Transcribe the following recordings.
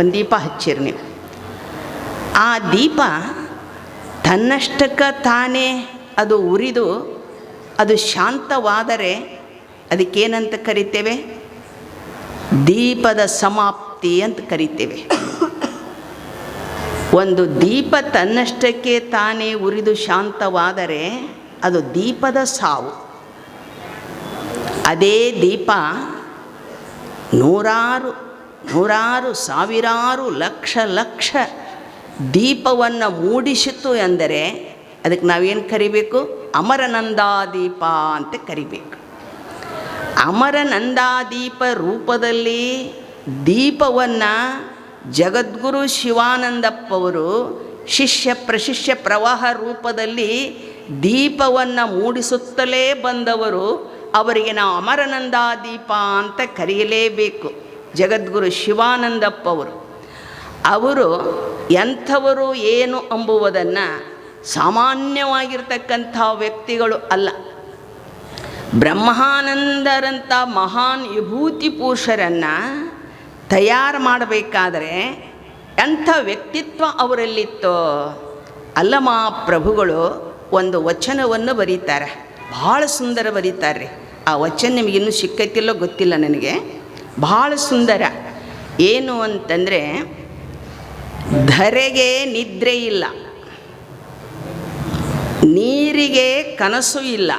ಒಂದು ದೀಪ ಹಚ್ಚಿರಿ ನೀವು. ಆ ದೀಪ ತನ್ನಷ್ಟಕ್ಕೆ ತಾನೇ ಅದು ಉರಿದು, ಅದು ಶಾಂತವಾದರೆ ಅದಕ್ಕೇನಂತ ಕರಿತೇವೆ? ದೀಪದ ಸಮಾಪ್ತಿ ಅಂತ ಕರಿತೇವೆ. ಒಂದು ದೀಪ ತನ್ನಷ್ಟಕ್ಕೆ ತಾನೇ ಉರಿದು ಶಾಂತವಾದರೆ ಅದು ದೀಪದ ಸಾವು. ಅದೇ ದೀಪ ನೂರಾರು ನೂರಾರು, ಸಾವಿರಾರು ಲಕ್ಷ ಲಕ್ಷ ದೀಪವನ್ನು ಮೂಡಿಸಿತು ಎಂದರೆ ಅದಕ್ಕೆ ನಾವೇನು ಕರಿಬೇಕು? ಅಮರನಂದಾದೀಪ ಅಂತ ಕರಿಬೇಕು. ಅಮರನಂದಾದೀಪ ರೂಪದಲ್ಲಿ ದೀಪವನ್ನು ಜಗದ್ಗುರು ಶಿವಾನಂದಪ್ಪವರು ಶಿಷ್ಯ ಪ್ರಶಿಷ್ಯ ಪ್ರವಾಹ ರೂಪದಲ್ಲಿ ದೀಪವನ್ನು ಮೂಡಿಸುತ್ತಲೇ ಬಂದವರು ಅವರಿಗೆ ನಾವು ಅಮರನಂದಾದೀಪ ಅಂತ ಕರೆಯಲೇಬೇಕು. ಜಗದ್ಗುರು ಶಿವಾನಂದಪ್ಪವರು. ಅವರು ಎಂಥವರು ಏನು ಎಂಬುವುದನ್ನು ಸಾಮಾನ್ಯವಾಗಿರ್ತಕ್ಕಂಥ ವ್ಯಕ್ತಿಗಳು ಅಲ್ಲ. ಬ್ರಹ್ಮಾನಂದರಂಥ ಮಹಾನ್ ವಿಭೂತಿ ಪುರುಷರನ್ನು ತಯಾರು ಮಾಡಬೇಕಾದರೆ ಎಂಥ ವ್ಯಕ್ತಿತ್ವ ಅವರಲ್ಲಿತ್ತೋ ಅಲ್ಲಮ ಪ್ರಭುಗಳು ಒಂದು ವಚನವನ್ನು ಬರೀತಾರೆ. ಭಾಳ ಸುಂದರ ಬರೀತಾರೆ ಆ ವಚನ ನಿಮಗಿನ್ನೂ ಸಿಕ್ಕೈತಿಲ್ಲೋ ಗೊತ್ತಿಲ್ಲ ನನಗೆ. ಭಾಳ ಸುಂದರ. ಏನು ಅಂತಂದರೆ, ಧರೆಗೆ ನಿದ್ರೆ ಇಲ್ಲ. ನೀರಿಗೆ ಕನಸು ಇಲ್ಲ.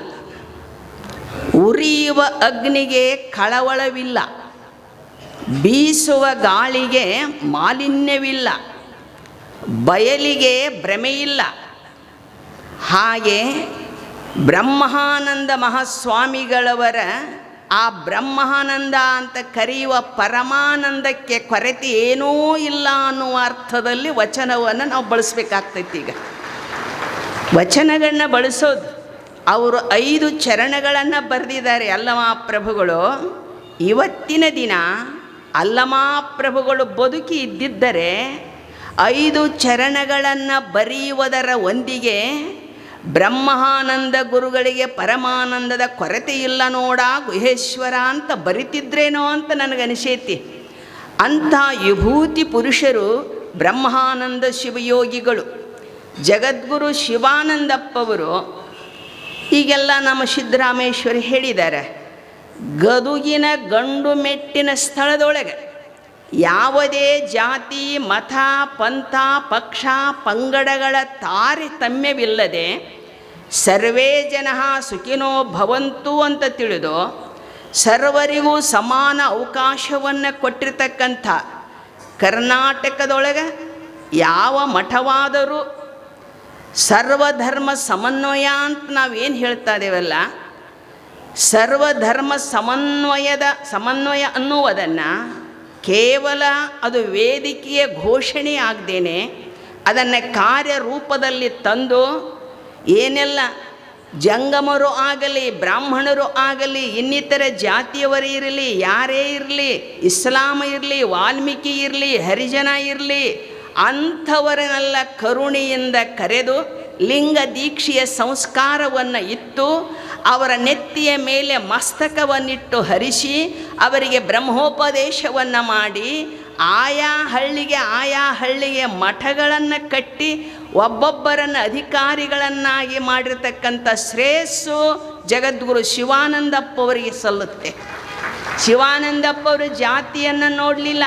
ಉರಿಯುವ ಅಗ್ನಿಗೆ ಕಳವಳವಿಲ್ಲ. ಬೀಸುವ ಗಾಳಿಗೆ ಮಾಲಿನ್ಯವಿಲ್ಲ. ಬಯಲಿಗೆ ಭ್ರಮೆಯಿಲ್ಲ. ಹಾಗೆ ಬ್ರಹ್ಮಾನಂದ ಮಹಾಸ್ವಾಮಿಗಳವರ ಆ ಬ್ರಹ್ಮಾನಂದ ಅಂತ ಕರೆಯುವ ಪರಮಾನಂದಕ್ಕೆ ಕೊರತೆ ಏನೂ ಇಲ್ಲ ಅನ್ನುವ ಅರ್ಥದಲ್ಲಿ ವಚನವನ್ನು ನಾವು ಬಳಸಬೇಕಾಗ್ತೈತಿ ಈಗ. ವಚನಗಳನ್ನ ಬಳಸೋದು. ಅವರು ಐದು ಚರಣಗಳನ್ನು ಬರೆದಿದ್ದಾರೆ ಅಲ್ಲಮ ಪ್ರಭುಗಳು. ಇವತ್ತಿನ ದಿನ ಅಲ್ಲಮ ಪ್ರಭುಗಳು ಬದುಕಿ ಇದ್ದಿದ್ದರೆ ಐದು ಚರಣಗಳನ್ನು ಬರೆಯುವುದರ ಒಂದಿಗೆ ಬ್ರಹ್ಮಾನಂದ ಗುರುಗಳಿಗೆ ಪರಮಾನಂದದ ಕೊರತೆ ಇಲ್ಲ ನೋಡ ಗುಹೇಶ್ವರ ಅಂತ ಬರಿತಿದ್ರೇನೋ ಅಂತ ನನಗನಿಸೈತಿ ಅಂಥ ವಿಭೂತಿ ಪುರುಷರು ಬ್ರಹ್ಮಾನಂದ ಶಿವಯೋಗಿಗಳು. ಜಗದ್ಗುರು ಶಿವಾನಂದಪ್ಪವರು, ಈಗೆಲ್ಲ ನಮ್ಮ ಸಿದ್ದರಾಮೇಶ್ವರಿ ಹೇಳಿದ್ದಾರೆ, ಗದುಗಿನ ಗಂಡು ಮೆಟ್ಟಿನ ಸ್ಥಳದೊಳಗೆ ಯಾವುದೇ ಜಾತಿ, ಮತ, ಪಂಥ, ಪಕ್ಷ, ಪಂಗಡಗಳ ತಾರತಮ್ಯವಿಲ್ಲದೆ ಸರ್ವೇ ಜನ ಸುಖಿನೋ ಭವಂತು ಅಂತ ತಿಳಿದು ಸರ್ವರಿಗೂ ಸಮಾನ ಅವಕಾಶವನ್ನು ಕೊಟ್ಟಿರ್ತಕ್ಕಂಥ ಕರ್ನಾಟಕದೊಳಗೆ ಯಾವ ಮಠವಾದರೂ ಸರ್ವಧರ್ಮ ಸಮನ್ವಯ ಅಂತ ನಾವೇನು ಹೇಳ್ತಾ ಇದ್ದೇವಲ್ಲ ಸರ್ವಧರ್ಮ ಸಮನ್ವಯದ ಸಮನ್ವಯ ಅನ್ನುವುದನ್ನು ಕೇವಲ ಅದು ವೇದಿಕೆಯ ಘೋಷಣೆ ಆಗದೇನೆ ಅದನ್ನು ಕಾರ್ಯರೂಪದಲ್ಲಿ ತಂದು ಏನೆಲ್ಲ ಜಂಗಮರು ಆಗಲಿ, ಬ್ರಾಹ್ಮಣರು ಆಗಲಿ, ಇನ್ನಿತರ ಜಾತಿಯವರೇ ಇರಲಿ, ಯಾರೇ ಇರಲಿ, ಇಸ್ಲಾಮ ಇರಲಿ, ವಾಲ್ಮೀಕಿ ಇರಲಿ, ಹರಿಜನ ಇರಲಿ, ಅಂಥವರನ್ನೆಲ್ಲ ಕರುಣೆಯಿಂದ ಕರೆದು ಲಿಂಗ ದೀಕ್ಷೆಯ ಸಂಸ್ಕಾರವನ್ನು ಇತ್ತು ಅವರ ನೆತ್ತಿಯ ಮೇಲೆ ಮಸ್ತಕವನ್ನಿಟ್ಟು ಹರಿಸಿ ಅವರಿಗೆ ಬ್ರಹ್ಮೋಪದೇಶವನ್ನು ಮಾಡಿ ಆಯಾ ಹಳ್ಳಿಗೆ ಆಯಾ ಹಳ್ಳಿಗೆ ಮಠಗಳನ್ನು ಕಟ್ಟಿ ಒಬ್ಬೊಬ್ಬರನ್ನು ಅಧಿಕಾರಿಗಳನ್ನಾಗಿ ಮಾಡಿರ್ತಕ್ಕಂಥ ಶ್ರೇಯಸ್ಸು ಜಗದ್ಗುರು ಶಿವಾನಂದಪ್ಪವರಿಗೆ ಸಲ್ಲುತ್ತೆ. ಶಿವಾನಂದಪ್ಪವರು ಜಾತಿಯನ್ನು ನೋಡಲಿಲ್ಲ.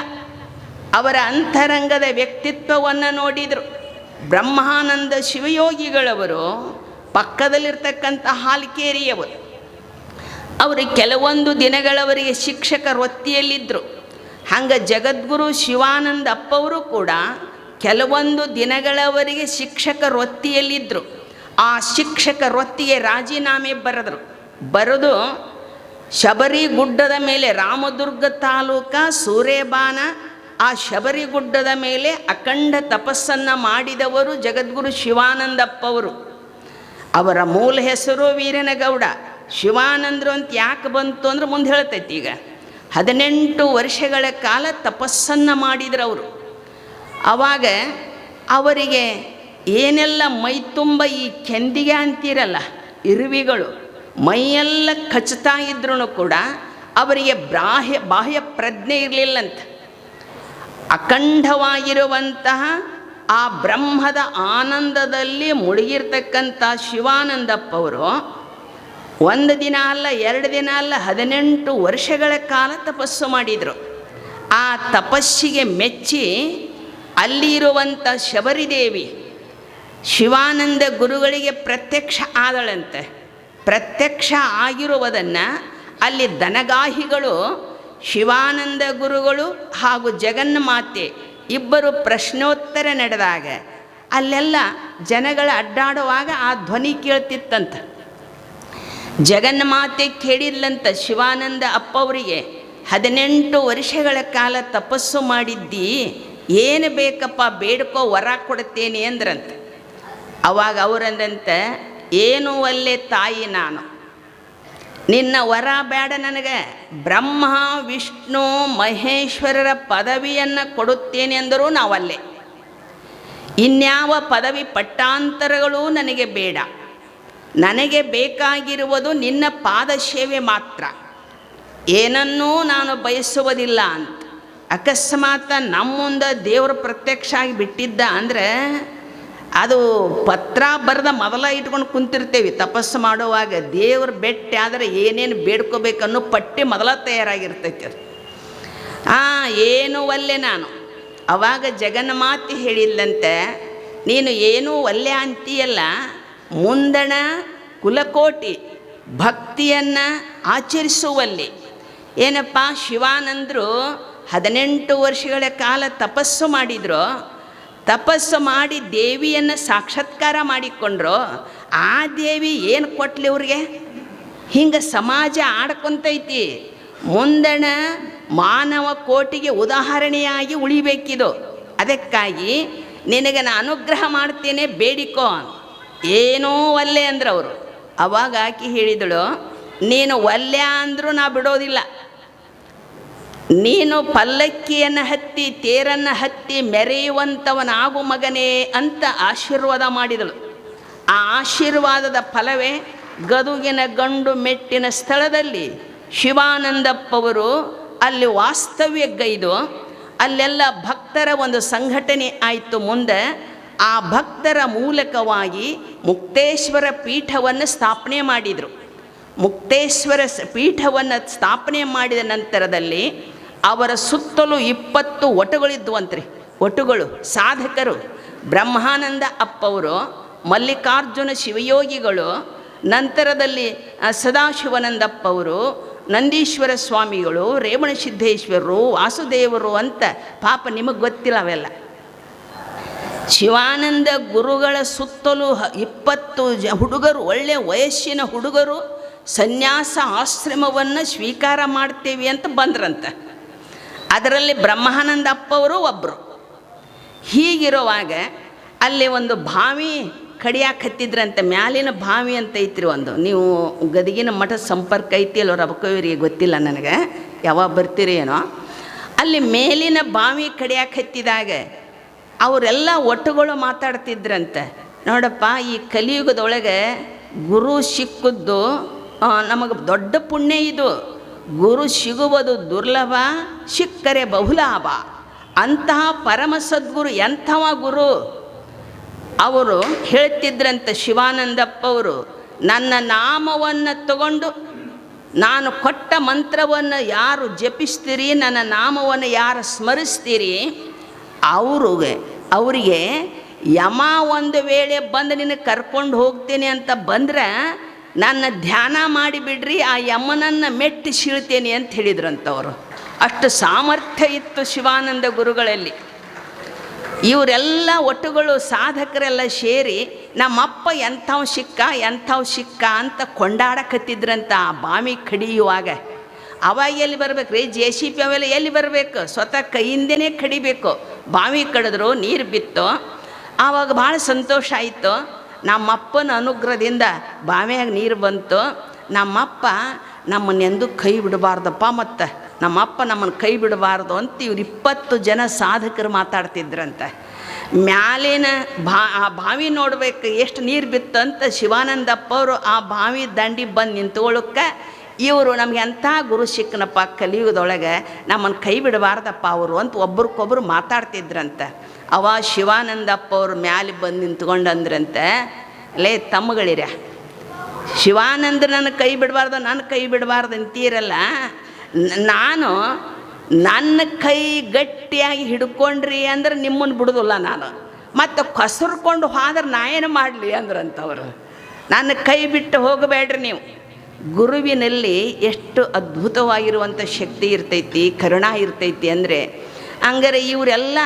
ಅವರ ಅಂತರಂಗದ ವ್ಯಕ್ತಿತ್ವವನ್ನು ನೋಡಿದರು. ಬ್ರಹ್ಮಾನಂದ ಶಿವಯೋಗಿಗಳವರು ಪಕ್ಕದಲ್ಲಿರ್ತಕ್ಕಂಥ ಹಾಲಿಕೇರಿಯವರು. ಅವರು ಕೆಲವೊಂದು ದಿನಗಳವರಿಗೆ ಶಿಕ್ಷಕ ವೃತ್ತಿಯಲ್ಲಿದ್ದರು ಹಂಗೆ ಜಗದ್ಗುರು ಶಿವಾನಂದ ಅಪ್ಪವರು ಕೂಡ ಕೆಲವೊಂದು ದಿನಗಳವರಿಗೆ ಶಿಕ್ಷಕ ವೃತ್ತಿಯಲ್ಲಿದ್ದರು ಆ ಶಿಕ್ಷಕ ವೃತ್ತಿಗೆ ರಾಜೀನಾಮೆ ಬರೆದರು. ಬರೆದು ಶಬರಿ ಗುಡ್ಡದ ಮೇಲೆ ರಾಮದುರ್ಗ ತಾಲೂಕ ಸೂರೇಬಾನ ಆ ಶಬರಿ ಗುಡ್ಡದ ಮೇಲೆ ಅಖಂಡ ತಪಸ್ಸನ್ನು ಮಾಡಿದವರು ಜಗದ್ಗುರು ಶಿವಾನಂದಪ್ಪವರು. ಅವರ ಮೂಲ ಹೆಸರು ವೀರನಗೌಡ. ಶಿವಾನಂದರು ಅಂತ ಯಾಕೆ ಬಂತು ಅಂದ್ರೆ ಮುಂದೆ ಹೇಳ್ತೈತಿ ಈಗ. ಹದಿನೆಂಟು ವರ್ಷಗಳ ಕಾಲ ತಪಸ್ಸನ್ನು ಮಾಡಿದ್ರು ಅವರು ಆವಾಗ ಅವರಿಗೆ ಏನೆಲ್ಲ ಮೈ ತುಂಬ ಈ ಕೆಂದಿಗೆ ಅಂತೀರಲ್ಲ, ಇರುವಿಗಳು, ಮೈಯೆಲ್ಲ ಕಚ್ತಾ ಇದ್ರೂ ಕೂಡ ಅವರಿಗೆ ಬಾಹ್ಯ ಬಾಹ್ಯ ಪ್ರಜ್ಞೆ ಇರಲಿಲ್ಲಂತ. ಅಖಂಡವಾಗಿರುವಂತಹ ಆ ಬ್ರಹ್ಮದ ಆನಂದದಲ್ಲಿ ಮುಳುಗಿರ್ತಕ್ಕಂಥ ಶಿವಾನಂದಪ್ಪವರು ಒಂದು ದಿನ ಅಲ್ಲ, ಎರಡು ದಿನ ಅಲ್ಲ, ಹದಿನೆಂಟು ವರ್ಷಗಳ ಕಾಲ ತಪಸ್ಸು ಮಾಡಿದರು. ಆ ತಪಸ್ಸಿಗೆ ಮೆಚ್ಚಿ ಅಲ್ಲಿರುವಂಥ ಶಬರಿದೇವಿ ಶಿವಾನಂದ ಗುರುಗಳಿಗೆ ಪ್ರತ್ಯಕ್ಷ ಆದಳಂತೆ, ಪ್ರತ್ಯಕ್ಷ ಆಗಿರುವುದನ್ನು ಅಲ್ಲಿ ದನಗಾಹಿಗಳು ಶಿವಾನಂದ ಗುರುಗಳು ಹಾಗೂ ಜಗನ್ಮಾತೆ ಇಬ್ಬರು ಪ್ರಶ್ನೋತ್ತರ ನಡೆದಾಗ ಅಲ್ಲೆಲ್ಲ ಜನಗಳ ಅಡ್ಡಾಡುವಾಗ ಆ ಧ್ವನಿ ಕೇಳ್ತಿತ್ತಂತ. ಜಗನ್ಮಾತೆ ಕೇಳಿಲ್ಲಂತ ಶಿವಾನಂದ ಅಪ್ಪವರಿಗೆ, ಹದಿನೆಂಟು ವರ್ಷಗಳ ಕಾಲ ತಪಸ್ಸು ಮಾಡಿದ್ದಿ, ಏನು ಬೇಕಪ್ಪ ಬೇಡ್ಕೋ ವರ ಕೊಡ್ತೇನೆ ಅಂದ್ರಂತ. ಅವಾಗ ಅವರಂದಂತ ಏನು ಒಲ್ಲೆ ತಾಯಿ ನಾನು. ನಿನ್ನ ವರ ಬೇಡ ನನಗೆ. ಬ್ರಹ್ಮ, ವಿಷ್ಣು, ಮಹೇಶ್ವರರ ಪದವಿಯನ್ನು ಕೊಡುತ್ತೇನೆ ಅಂದರೂ ನಾವಲ್ಲೇ. ಇನ್ಯಾವ ಪದವಿ ಪಟ್ಟಾಂತರಗಳು ನನಗೆ ಬೇಡ. ನನಗೆ ಬೇಕಾಗಿರುವುದು ನಿನ್ನ ಪಾದ ಸೇವೆ ಮಾತ್ರ. ಏನನ್ನೂ ನಾನು ಬಯಸುವುದಿಲ್ಲ ಅಂತ. ಅಕಸ್ಮಾತ್ ನಮ್ಮ ಮುಂದೆ ದೇವರು ಪ್ರತ್ಯಕ್ಷ ಆಗಿ ಬಿಟ್ಟಿದ್ದ ಅಂದರೆ ಅದು ಪತ್ರ ಬರೆದ ಮೊದಲ ಇಟ್ಕೊಂಡು ಕುಂತಿರ್ತೇವೆ, ತಪಸ್ಸು ಮಾಡುವಾಗ ದೇವ್ರ ಬೆಟ್ಟ ಆದರೆ ಏನೇನು ಬೇಡ್ಕೋಬೇಕನ್ನೋ ಪಟ್ಟಿ ಮೊದಲ ತಯಾರಾಗಿರ್ತೈತಿ ಅದು. ಆ, ಏನು ಒಲ್ಲೆ ನಾನು. ಅವಾಗ ಜಗನ್ಮಾತೆ ಹೇಳಿಲ್ಲಂತೆ, ನೀನು ಏನೂ ಒಲ್ಲೆ ಅಂತೀಯಲ್ಲ, ಮುಂದಣ ಕುಲಕೋಟಿ ಭಕ್ತಿಯನ್ನು ಆಚರಿಸುವಲ್ಲಿ. ಏನಪ್ಪ ಶಿವಾನಂದರು ಹದಿನೆಂಟು ವರ್ಷಗಳ ಕಾಲ ತಪಸ್ಸು ಮಾಡಿದ್ರು ತಪಸ್ಸು ಮಾಡಿ ದೇವಿಯನ್ನು ಸಾಕ್ಷಾತ್ಕಾರ ಮಾಡಿಕೊಂಡ್ರು, ಆ ದೇವಿ ಏನು ಕೊಟ್ಲಿ ಅವ್ರಿಗೆ ಹಿಂಗೆ ಸಮಾಜ ಆಡ್ಕೊಂತೈತಿ. ಮುಂದಣ ಮಾನವ ಕೋಟಿಗೆ ಉದಾಹರಣೆಯಾಗಿ ಉಳಿಬೇಕಿದು. ಅದಕ್ಕಾಗಿ ನಿನಗೆ ನಾನು ಅನುಗ್ರಹ ಮಾಡ್ತೇನೆ, ಬೇಡಿಕೋ ಏನೋ ಒಲ್ಲೆ ಅಂದ್ರೆ ಅವರು. ಅವಾಗ ಆಕೆ ಹೇಳಿದಳು, ನೀನು ಒಲ್ಲೆ ಅಂದರೂ ನಾ ಬಿಡೋದಿಲ್ಲ. ನೀನು ಪಲ್ಲಕ್ಕಿಯನ್ನು ಹತ್ತಿ, ತೇರನ್ನು ಹತ್ತಿ ಮೆರೆಯುವಂಥವನಾಗು ಮಗನೇ ಅಂತ ಆಶೀರ್ವಾದ ಮಾಡಿದಳು. ಆ ಆಶೀರ್ವಾದದ ಫಲವೇ ಗದುಗಿನ ಗಂಡು ಮೆಟ್ಟಿನ ಸ್ಥಳದಲ್ಲಿ ಶಿವಾನಂದಪ್ಪವರು ಅಲ್ಲಿ ವಾಸ್ತವ್ಯಗೈದು, ಅಲ್ಲೆಲ್ಲ ಭಕ್ತರ ಒಂದು ಸಂಘಟನೆ ಆಯಿತು ಮುಂದೆ, ಆ ಭಕ್ತರ ಮೂಲಕವಾಗಿ ಮುಕ್ತೇಶ್ವರ ಪೀಠವನ್ನು ಸ್ಥಾಪನೆ ಮಾಡಿದರು. ಮುಕ್ತೇಶ್ವರ ಪೀಠವನ್ನು ಸ್ಥಾಪನೆ ಮಾಡಿದ ನಂತರದಲ್ಲಿ ಅವರ ಸುತ್ತಲೂ ಇಪ್ಪತ್ತು ಒಟುಗಳಿದ್ದುವಂತ್ರಿ. ಒಟುಗಳು, ಸಾಧಕರು, ಬ್ರಹ್ಮಾನಂದ ಅಪ್ಪವರು, ಮಲ್ಲಿಕಾರ್ಜುನ ಶಿವಯೋಗಿಗಳು, ನಂತರದಲ್ಲಿ ಸದಾಶಿವನಂದಪ್ಪವರು, ನಂದೀಶ್ವರ ಸ್ವಾಮಿಗಳು ರೇವಣಸಿದ್ದೇಶ್ವರರು ವಾಸುದೇವರು ಅಂತ ಪಾಪ ನಿಮಗೆ ಗೊತ್ತಿಲ್ಲ ಅವೆಲ್ಲ. ಶಿವಾನಂದ ಗುರುಗಳ ಸುತ್ತಲೂ ಇಪ್ಪತ್ತು ಜ, ಹುಡುಗರು ಒಳ್ಳೆಯ ವಯಸ್ಸಿನ ಹುಡುಗರು ಸನ್ಯಾಸ ಆಶ್ರಮವನ್ನು ಸ್ವೀಕಾರ ಮಾಡ್ತೇವೆ ಅಂತ ಬಂದ್ರಂತ. ಅದರಲ್ಲಿ ಬ್ರಹ್ಮಾನಂದ ಅಪ್ಪವರು ಒಬ್ಬರು ಹೀಗಿರುವಾಗ ಅಲ್ಲಿ ಒಂದು ಬಾವಿ ಕಡಿಯಾಕತ್ತಿದ್ರಂತೆ ಮ್ಯಾಲಿನ ಬಾವಿ ಅಂತ ಐತ್ರಿ ಒಂದು. ನೀವು ಗದಗಿನ ಮಠದ ಸಂಪರ್ಕ ಐತಿ ಅಲ್ಲೋ ರಬಕವರಿಗೆ ಗೊತ್ತಿಲ್ಲ ನನಗೆ, ಯಾವಾಗ ಬರ್ತೀರಿ ಏನೋ. ಅಲ್ಲಿ ಮೇಲಿನ ಬಾವಿ ಕಡಿಯಾಕತ್ತಿದಾಗ ಅವರೆಲ್ಲ ಒಟ್ಟುಗಳು ಮಾತಾಡ್ತಿದ್ರಂತೆ. ನೋಡಪ್ಪ, ಈ ಕಲಿಯುಗದೊಳಗೆ ಗುರು ಸಿಕ್ಕದ್ದು ನಮಗೆ ದೊಡ್ಡ ಪುಣ್ಯ ಇದು. ಗುರು ಸಿಗುವುದು ದುರ್ಲಭ, ಸಿಕ್ಕರೆ ಬಹುಲಾಭ. ಅಂತಹ ಪರಮ ಸದ್ಗುರು ಎಂಥವ ಗುರು? ಅವರು ಹೇಳ್ತಿದ್ರಂತೆ ಶಿವಾನಂದಪ್ಪವರು, ನನ್ನ ನಾಮವನ್ನು ತಗೊಂಡು ನಾನು ಕೊಟ್ಟ ಮಂತ್ರವನ್ನು ಯಾರು ಜಪಿಸ್ತೀರಿ, ನನ್ನ ನಾಮವನ್ನು ಯಾರು ಸ್ಮರಿಸ್ತೀರಿ? ಅವ್ರಿಗೆ ಅವರಿಗೆ ಯಮ ಒಂದು ವೇಳೆ ಬಂದು ನಿನಗೆ ಕರ್ಕೊಂಡು ಹೋಗ್ತೀನಿ ಅಂತ ಬಂದ್ರೆ ನನ್ನ ಧ್ಯಾನ ಮಾಡಿಬಿಡ್ರಿ ಆ ಯಮನನ್ನು ಮೆಟ್ಟಿ ಸೀಳ್ತೇನೆ ಅಂತ ಹೇಳಿದ್ರಂಥವ್ರು ಅಷ್ಟು ಸಾಮರ್ಥ್ಯ ಇತ್ತು ಶಿವಾನಂದ ಗುರುಗಳಲ್ಲಿ. ಇವರೆಲ್ಲ ಒಟ್ಟುಗಳು ಸಾಧಕರೆಲ್ಲ ಸೇರಿ, ನಮ್ಮಪ್ಪ ಎಂಥವ್ ಸಿಕ್ಕ ಎಂಥವ್ ಸಿಕ್ಕ ಅಂತ ಕೊಂಡಾಡಕತ್ತಿದ್ರಂತ ಆ ಬಾವಿ ಕಡಿಯುವಾಗ. ಅವಾಗ ಎಲ್ಲಿ ಬರಬೇಕು ರೀ? ಜೆ ಸಿ ಪಿ ಅವೆಲ್ಲ ಎಲ್ಲಿ ಬರಬೇಕು? ಸ್ವತಃ ಕೈಯಿಂದನೇ ಕಡಿಬೇಕು. ಬಾವಿ ಕಡಿದ್ರು, ನೀರು ಬಿತ್ತು. ಆವಾಗ ಭಾಳ ಸಂತೋಷ ಆಯಿತು. ನಮ್ಮಪ್ಪನ ಅನುಗ್ರಹದಿಂದ ಬಾವಿಯಾಗ ನೀರು ಬಂತು. ನಮ್ಮಪ್ಪ ನಮ್ಮನ್ನೆಂದು ಕೈ ಬಿಡಬಾರ್ದಪ್ಪ ಮತ್ತು. ನಮ್ಮಪ್ಪ ನಮ್ಮನ್ನು ಕೈ ಬಿಡಬಾರ್ದು ಅಂತ ಇವ್ರು ಇಪ್ಪತ್ತು ಜನ ಸಾಧಕರು ಮಾತಾಡ್ತಿದ್ರಂತೆ. ಮ್ಯಾಲಿನ ಬಾ ಆ ಬಾವಿ ನೋಡ್ಬೇಕು ಎಷ್ಟು ನೀರು ಬಿತ್ತಂತ ಶಿವಾನಂದಪ್ಪ ಅವರು ಆ ಬಾವಿ ದಂಡಿ ಬಂದು ನಿಂತ್ಕೊಳ್ಳೋಕ್ಕೆ ಇವರು ನಮಗೆ ಎಂಥ ಗುರು ಸಿಕ್ಕನಪ್ಪ ಕಲಿಯುಗದೊಳಗೆ ನಮ್ಮನ್ನು ಕೈ ಬಿಡಬಾರ್ದಪ್ಪ ಅವರು ಅಂತ ಒಬ್ರಿಗೊಬ್ರು ಮಾತಾಡ್ತಿದ್ರಂತೆ. ಅವ ಶಿವಾನಂದಪ್ಪ ಅವ್ರ ಮ್ಯಾಲೆ ಬಂದು ನಿಂತ್ಕೊಂಡಂದ್ರಂತೆ. ಲೇ ತಮ್ಮಗಳಿರ ಶಿವಾನಂದ ನನ್ನ ಕೈ ಬಿಡಬಾರ್ದು, ನನ್ನ ಕೈ ಬಿಡಬಾರ್ದು ಅಂತೀರಲ್ಲ. ನಾನು ನನ್ನ ಕೈ ಗಟ್ಟಿಯಾಗಿ ಹಿಡ್ಕೊಂಡ್ರಿ ಅಂದ್ರೆ ನಿಮ್ಮನ್ನು ಬಿಡೋದಿಲ್ಲ ನಾನು. ಮತ್ತು ಕಸರ್ಕೊಂಡು ಹೋದ್ರೆ ನಾ ಏನು ಮಾಡಲಿ ಅಂದ್ರಂತವ್ರು. ನನ್ನ ಕೈ ಬಿಟ್ಟು ಹೋಗಬೇಡ್ರಿ ನೀವು. ಗುರುವಿನಲ್ಲಿ ಎಷ್ಟು ಅದ್ಭುತವಾಗಿರುವಂಥ ಶಕ್ತಿ ಇರ್ತೈತಿ, ಕರುಣ ಇರ್ತೈತಿ ಅಂದರೆ, ಹಂಗಾರೆ ಇವರೆಲ್ಲ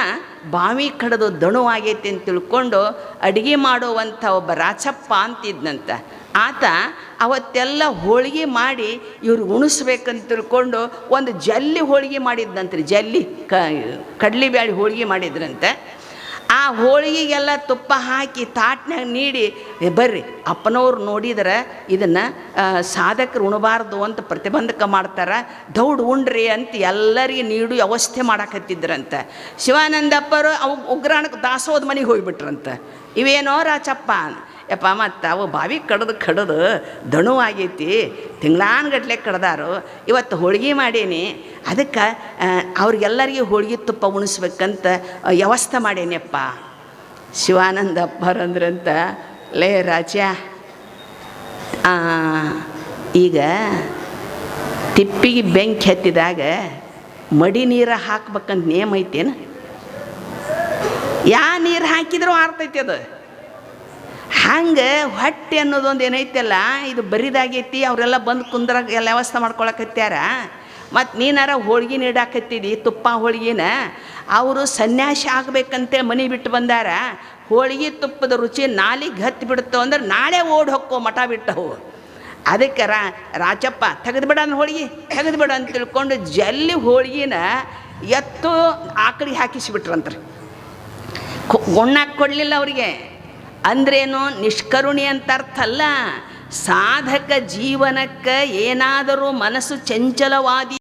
ಬಾವಿ ಕಡದು ದಣು ಆಗೈತಿ ಅಂತ ತಿಳ್ಕೊಂಡು ಅಡುಗೆ ಮಾಡುವಂಥ ಒಬ್ಬ ರಾಚಪ್ಪ ಅಂತಿದ್ನಂತ. ಆತ ಅವತ್ತೆಲ್ಲ ಹೋಳಿಗೆ ಮಾಡಿ ಇವ್ರು ಉಣಿಸ್ಬೇಕಂತ ತಿಳ್ಕೊಂಡು ಒಂದು ಜಲ್ಲಿ ಹೋಳಿಗೆ ಮಾಡಿದ್ನಂತ್ರಿ, ಜಲ್ಲಿ ಕ, ಕಡ್ಲಿ ಬ್ಯಾಳಿ ಹೋಳಿಗೆ ಮಾಡಿದ್ರಂತೆ. ಆ ಹೋಳಿಗೆಗೆಲ್ಲ ತುಪ್ಪ ಹಾಕಿ ತಾಟ್ನಾಗ ನೀಡಿ ಬರ್ರಿ, ಅಪ್ಪನವ್ರು ನೋಡಿದ್ರೆ ಇದನ್ನು ಸಾಧಕರು ಉಣಬಾರ್ದು ಅಂತ ಪ್ರತಿಬಂಧಕ ಮಾಡ್ತಾರೆ, ದೌಡ್ ಉಂಡ್ರಿ ಅಂತ ಎಲ್ಲರಿಗೆ ನೀಡು ವ್ಯವಸ್ಥೆ ಮಾಡಾಕತ್ತಿದ್ರಂತ. ಶಿವಾನಂದಪ್ಪರು ಅವು ಉಗ್ರಾಣಕ್ಕೆ ದಾಸೋದ ಮನೆಗೆ ಹೋಗ್ಬಿಟ್ರಂತೆ. ಇವೇನೋ ರಾಚಪ್ಪ ಯಪ್ಪ, ಮತ್ತು ಅವು ಬಾವಿ ಕಡ್ದು ಕಡ್ದು ದಣು ಆಗೈತಿ. ತಿಂಗ್ಳಾನ್ಗಟ್ಲೆ ಕಡ್ದಾರು. ಇವತ್ತು ಹೋಳ್ಗೆ ಮಾಡೇನಿ. ಅದಕ್ಕೆ ಅವ್ರಿಗೆಲ್ಲರಿಗೂ ಹೋಳಿಗೆ ತುಪ್ಪ ಉಣಿಸ್ಬೇಕಂತ ವ್ಯವಸ್ಥೆ ಮಾಡೇನಿಯಪ್ಪ. ಶಿವಾನಂದ ಅಪ್ಪರಂದ್ರಂತ ಲೇ ರಾಜ ಈಗ ತಿಪ್ಪಿಗೆ ಬೆಂಕಿ ಹತ್ತಿದಾಗ ಮಡಿ ನೀರು ಹಾಕ್ಬೇಕಂತ ನೇಮ್ ಐತೇನು? ಯಾ ನೀರು ಹಾಕಿದ್ರೂ ಆರ್ತೈತಿ ಅದು? ಹಂಗೆ ಹೊಟ್ಟೆ ಅನ್ನೋದೊಂದು ಏನೈತಲ್ಲ, ಇದು ಬರಿದಾಗೈತಿ, ಅವರೆಲ್ಲ ಬಂದು ಕುಂದ್ರಾಗ ಎಲ್ಲ ವ್ಯವಸ್ಥೆ ಮಾಡ್ಕೊಳಕತ್ಯಾರ. ಮತ್ತು ನೀನಾರ ಹೋಳ್ಗೆ ನೀಡಾಕತ್ತಿದಿ, ತುಪ್ಪ ಹೋಳ್ಗಿನ, ಅವರು ಸನ್ಯಾಸಿ ಆಗ್ಬೇಕಂತೆ ಮನೆ ಬಿಟ್ಟು ಬಂದಾರ. ಹೋಳ್ಗಿ ತುಪ್ಪದ ರುಚಿ ನಾಲಿಗೆ ಹತ್ತಿ ಬಿಡುತ್ತೋ ಅಂದ್ರೆ ನಾಳೆ ಓಡ್ ಹೊಕ್ಕೋ ಮಠ ಬಿಟ್ಟವು. ಅದಕ್ಕೆ ರಾ ರಾಚಪ್ಪ ತೆಗೆದುಬಿಡ ಹೋಳಿಗೆ, ತೆಗೆದುಬಿಡ ಅಂತ ತಿಳ್ಕೊಂಡು ಜಲ್ಲಿ ಹೋಳ್ಗಿನ ಎತ್ತು ಆಕಳಿಗೆ ಹಾಕಿಸಿಬಿಟ್ರಂತ್ರಿ ಉಣ್ಣಾಕೆ ಕೊಡಲಿಲ್ಲ ಅವರಿಗೆ. ಅಂದ್ರೇನು ನಿಷ್ಕರುಣಿ ಅಂತ ಅರ್ಥ ಅಲ್ಲ ಸಾಧಕ ಜೀವನಕ್ಕೆ ಏನಾದರೂ ಮನಸ್ಸು ಚಂಚಲವಾದಿ